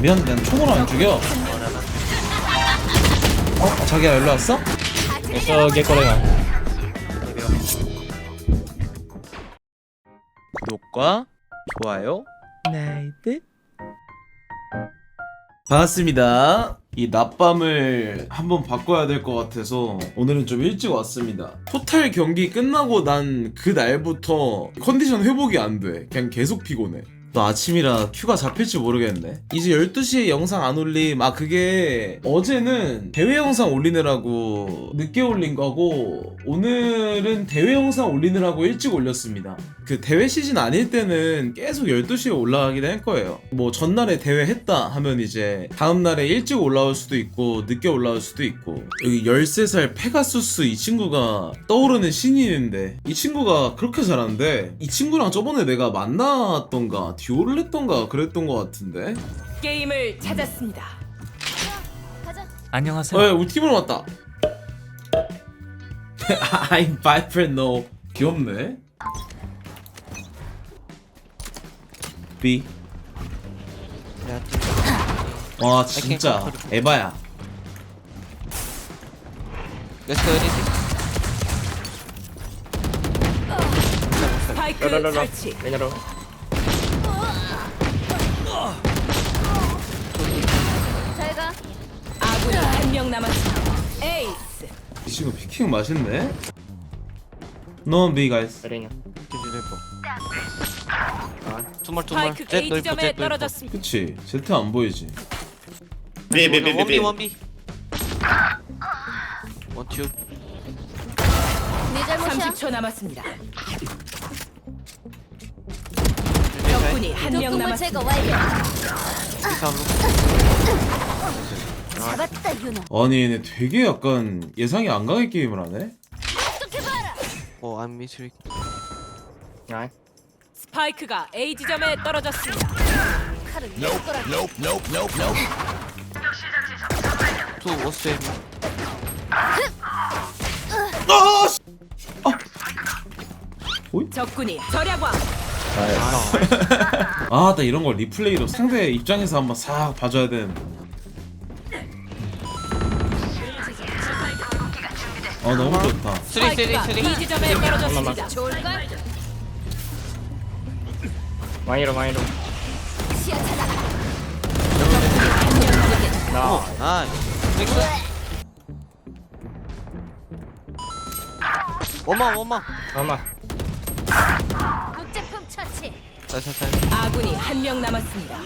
미안 난 총으로 안 죽여 어? 자기야 일로 왔어? 저기 거래가 구독과 좋아요 나이트 반갑습니다. 이 낮밤을 한번 바꿔야 될 것 같아서 오늘은 좀 일찍 왔습니다. 토탈 경기 끝나고 난 그 날부터 컨디션 회복이 안 돼. 그냥 계속 피곤해. 또 아침이라 큐가 잡힐지 모르겠네. 이제 12시에 영상 안 올림. 아, 그게 어제는 대회 영상 올리느라고 늦게 올린 거고, 오늘은 대회 영상 올리느라고 일찍 올렸습니다. 그 대회 시즌 아닐 때는 계속 12시에 올라가긴 할 거예요. 뭐 전날에 대회 했다 하면 이제 다음날에 일찍 올라올 수도 있고, 늦게 올라올 수도 있고. 여기 13살 페가수스 이 친구가 떠오르는 신인인데, 이 친구가 그렇게 잘하는데, 이 친구랑 저번에 내가 만났던가, 듀오를 했던가 그랬던 것 같은데? 게임을 찾았습니다. 안녕하세요 어, 우리 팀으로 왔다. I'm Viper No. 귀엽네. B. 와 진짜 에바야. Let's go anything 스파이크 라라라라 설치. 왜냐로 아군이 한 명 남았습니다. 에이스. 이 친구 피킹 맛있네. No B guys. 그래냐 투멀 투멀 스파이크 A 지점에 떨어졌습니다. 그치. 제트 안 보이지. 원비 원비 원투 네 잘못이야 30초 남았습니다. 적군이 한명 적군물 남았습니다. 제거 완료 잡았다 윤호. 아니 얘네 되게 약간 예상이 안 가게 게임을 하네. 어 I'm misery. 아. 스파이크가 A 지점에 떨어졌습니다. 칼은 내 거라 투 워스 엠 적군이 절약왕. 아, 나 이런 걸 리플레이로 상대 입장에서 한번 싹 봐줘야 되는데. 아, 너무 좋다. 쓰리 쓰리 쓰리 B 지점에 떨어졌습니다. 좋을걸? 와이로 와이로 시야 차단 나 나이스 넥스 원마 원마 아마 국제품 처치 살살살 아군이 한 명 남았습니다.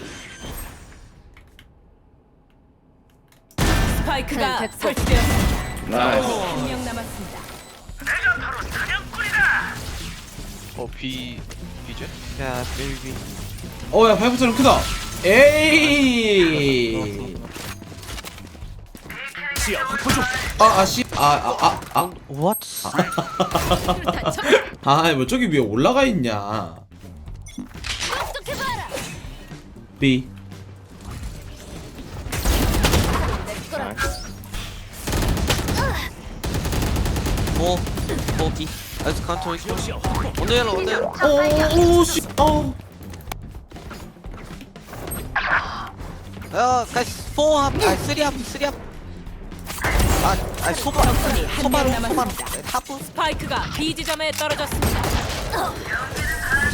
스파이크가. 설치되었습니다. 나이스. 한명 남았습니다. 어 B B죠? 야 베이비 어, 야, 파이프처럼 크다. 에이. 아, 아, 씨. 아, 아, 아, 아. What? 수류탄 척 아, 뭐 저기 위에 올라가 있냐. B. 뭐? 뭐 B 아이스 카운터 있고 온더 옐로 온더 옐로 오, 오, 씨. 어. 야 가이스 4합 아 3합 3합 아, 아 소바 적군이 한 소바로 명 소바로 남았습니다. 네, 타프 스파이크가 B 지점에 떨어졌습니다.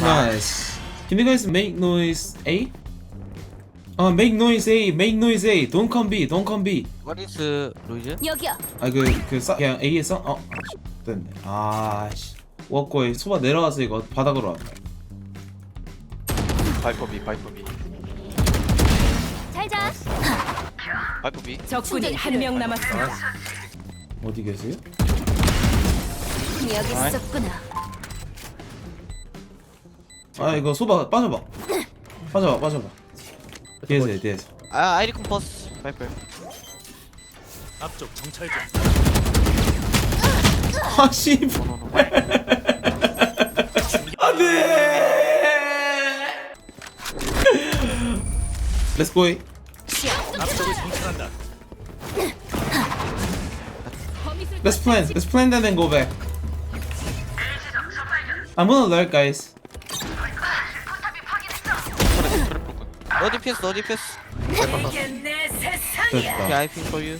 Nice. Can you guys make noise A? 아, make noise A, make noise A. Don't come B, don't come B. What is 로이즈? 여기야 아, 그, 그, 싸, 그냥 A에서? 어, 아, 씨, 됐네. 아, 씨. 워커에 소바 내려가서 이거 바닥으로 왔네. 바이퍼 B 바이퍼 B 잘 자 바이퍼 B 적군이 한 명 남았습니다. 어디 계세요? 여기 있었구나 아, 이거 소바 빠져봐. 빠져봐, 빠져봐. 뒤에서 해, 뒤에서. 아 아이리콘 버스 바이퍼 아, 씨. 안 돼! Let's go. A. 시야 Let's plan. Let's plan that and go back. I'm gonna lurk, guys. 너 디펜스 너 디펜스 됐다 I ping for you.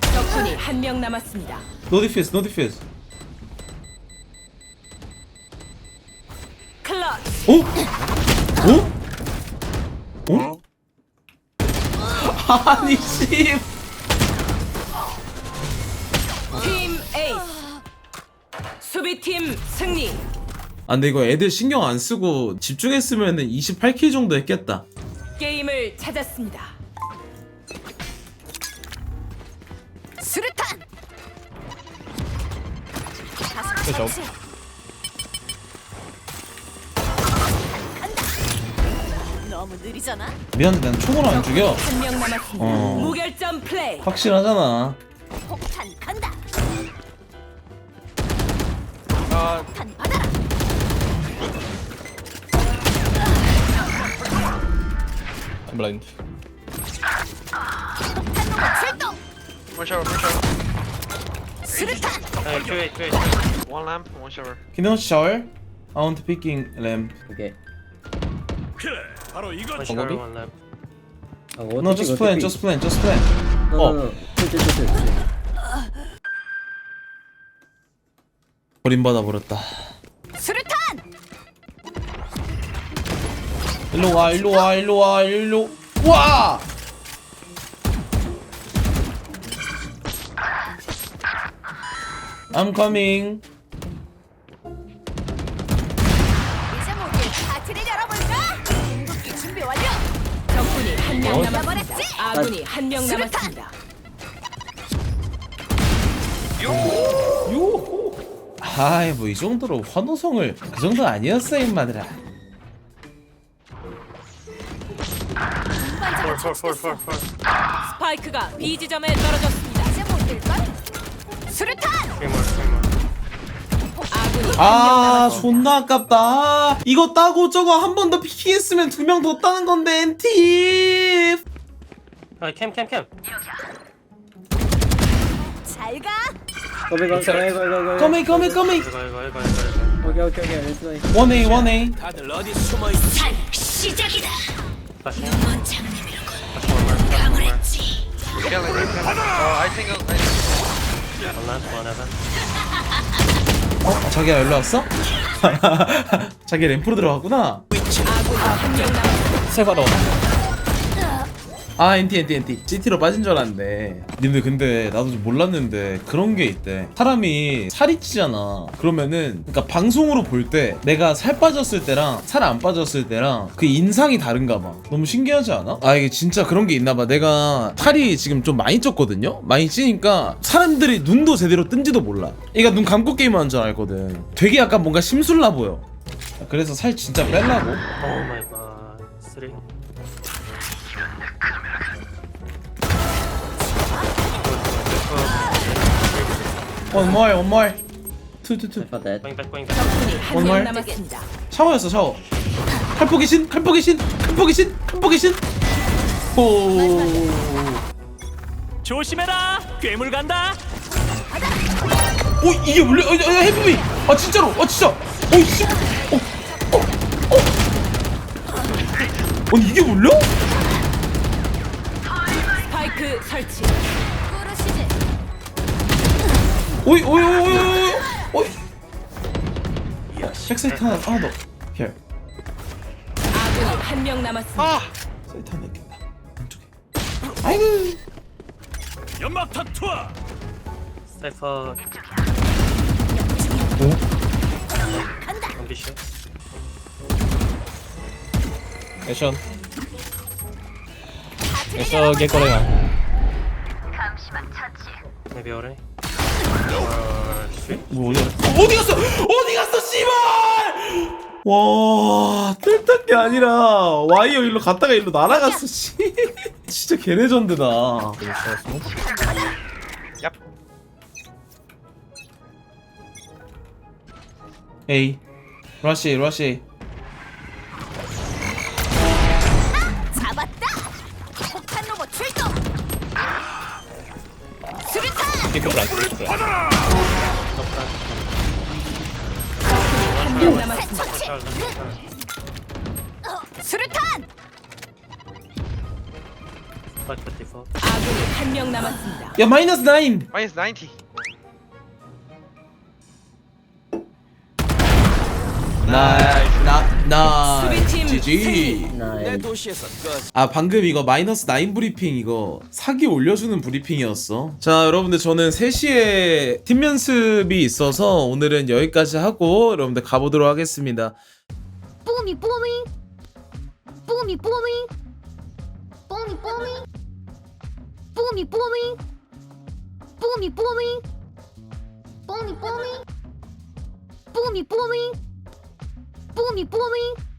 적군이 한 명 남았습니다. 노 디피스 클러치. 어? 어? 어? 아니 씨 팀 A. 수비팀 승리. 아 근데 이거 애들 신경 안 쓰고 집중했으면 28킬 정도 했겠다 게임을 찾았습니다. 수류탄. 그죠. 너무 느리잖아. 미안한데 난 총으로 안 죽여 한 명 남았습니다. 어. 무결점 플레이. 확실하잖아 폭탄 간다. 아 탄 출동. one shower one shower 수류탄. one lamp one shower Can you shower? I want to picking lamp 오케이. 정거비? 아, No just plan just plan just plan 어. 버림받아 버렸다 일로 와 일로 와 일로 와 일로 와 I'm coming 이제 모두 파티를 열어볼까? 궁극기 준비 완료. 적군이 한명 남았습니다. 잡아냈지? 아군이 한 명 수류탄! 남았습니다. 아이 뭐 이 정도로 환호성을 그 정도는 아니었어 임마들아 스파이크가 B 지점에 떨어졌습니다. 이제 못 뛸걸? 수류탄. 아. 존나 아깝다 이거 따고 저거 한 번 더 피킹했으면 두 명 더 따는 건데 엔티 잘 가. 거미 거미 거미 거미 거미 꺼메 꺼메 꺼메 오케이 오케이 오케이 원에이 원에이 시작이다. Killing it killing oh I think I 어? 자기야 연락 왔어? 자기 램프로 들어갔구나 남았습니다. 세바로. 아 엔티 엔티 엔티. CT로 빠진 줄 알았는데. 님들 근데 나도 좀 몰랐는데 그런 게 있대. 사람이 살이 찌잖아. 그러면은 그러니까 방송으로 볼 때 내가 살 빠졌을 때랑 살 안 빠졌을 때랑 그 인상이 다른가 봐. 너무 신기하지 않아? 아 이게 진짜 그런 게 있나 봐. 내가 살이 지금 좀 많이 쪘거든요? 많이 찌니까 사람들이 눈도 제대로 뜬지도 몰라. 얘가 눈 감고 게임하는 줄 알거든. 되게 약간 뭔가 심술나 보여. 그래서 살 진짜 빼려고 One more, one more. 투, 투, 투. 컷 넷. 적군이 One 한명 more. 남았습니다. 샤워였어, 샤워. 칼포기 신, 칼포기 신, 칼포기 신, 칼포기 신. 오. 조심해라 괴물 간다 오, 이게 물려? 어, 어, 해프미. 아, 진짜로. 아, 진짜. 오, 씨. 어, 어, 어. 아니, 이게 물려? 스파이크 설치. 오이, 오이, 오이, 오이, 오이. 오이. 백사이트 하나, 하나 더. Here. 아군이 한명 남았습니다. 사이트 하나 있겠다. 왼쪽에. 아이고. 연막탄 투하 사이퍼. 간다. 컨디션. 액션. 파티를 에서 열어볼 뭐 어디 갔어? 어디 갔어? 어디 갔어? 씨발! 와, 뜰던 게 아니라 와이어 일로 갔다가 일로 날아갔어. 씨. 진짜 개레전드다. yep 에이, 러시, 러시. 잡았다. 폭탄 로봇 출동. 수류탄. 개꼬 블라이트. 개꼬 블라이트. 한명 남았습니다. 처치. 수류탄. 524. 아군이 한 명 남았습니다. 야 마이너스 9 Minus 90. 나나나 GG 나이스 아 방금 이거 마이너스 9 브리핑 이거 사기 올려주는 브리핑이었어. 자 여러분들 저는 3시에 팀 연습이 있어서 오늘은 여기까지 하고 여러분들 가보도록 하겠습니다. 뽀미 뽀미. 뽀미 뽀미. 뽀미 뽀미. 뽀미 뽀미. 뽀미 뽀미. 뽀미 뽀미. 뽀미 뽀미. 뽀미 뽀미